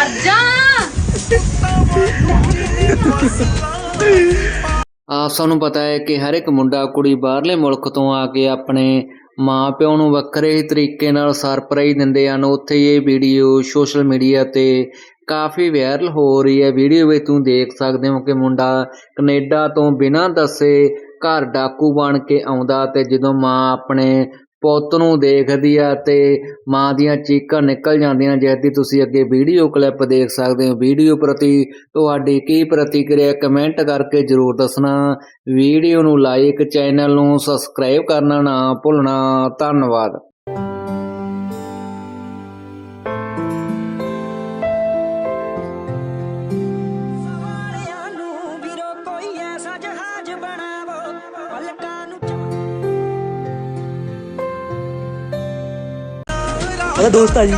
ਮਰ ਜਾ। ਆਪ ਸਾਨੂੰ ਪਤਾ ਹੈ ਕਿ ਹਰ ਇੱਕ ਮੁੰਡਾ ਕੁੜੀ ਬਾਹਰਲੇ ਮੁਲਕ ਤੋਂ ਆ ਕੇ ਆਪਣੇ ਮਾਂ ਪਿਓ ਨੂੰ ਵੱਖਰੇ ਹੀ ਤਰੀਕੇ ਨਾਲ ਸਰਪ੍ਰਾਈਜ਼ ਦਿੰਦੇ ਹਨ। ਉੱਥੇ ਇਹ ਵੀਡੀਓ ਸੋਸ਼ਲ ਮੀਡੀਆ ਤੇ ਕਾਫੀ ਵਾਇਰਲ ਹੋ ਰਹੀ ਹੈ। ਵੀਡੀਓ ਵਿੱਚ ਤੁਸੀਂ ਦੇਖ ਸਕਦੇ ਹੋ ਕਿ ਮੁੰਡਾ ਕੈਨੇਡਾ ਤੋਂ ਬਿਨਾਂ ਦੱਸੇ ਘਰ ਡਾਕੂ ਬਣ ਕੇ ਆਉਂਦਾ ਤੇ ਜਦੋਂ ਮਾਂ ਆਪਣੇ ਪੁੱਤ ਨੂੰ ਦੇਖਦੀ ਆ ਤੇ ਮਾਂ ਦੀਆਂ ਚੀਕਾਂ ਨਿਕਲ ਜਾਂਦੀਆਂ। ਜਿਸ ਤੁਸੀਂ ਅੱਗੇ ਵੀਡੀਓ ਕਲਿੱਪ ਦੇਖ ਸਕਦੇ ਹੋ। ਵੀਡੀਓ ਪ੍ਰਤੀ ਤੁਹਾਡੀ ਕੀ ਪ੍ਰਤੀਕਿਰਿਆ ਕਮੈਂਟ ਕਰਕੇ ਜਰੂਰ ਦੱਸਣਾ। ਵੀਡੀਓ ਨੂੰ ਲਾਈਕ ਚੈਨਲ ਨੂੰ ਸਬਸਕ੍ਰਾਈਬ ਕਰਨਾ ਨਾ ਭੁੱਲਣਾ। ਧੰਨਵਾਦ। ਸਵਾਰਿਆਂ ਨੂੰ ਵੀਰੋ ਕੋਈ ਐਸਾ ਜਹਾਜ਼ ਬਣਾਵੋ ਉਹਦਾ ਦੋਸਤ ਆ ਜੀ।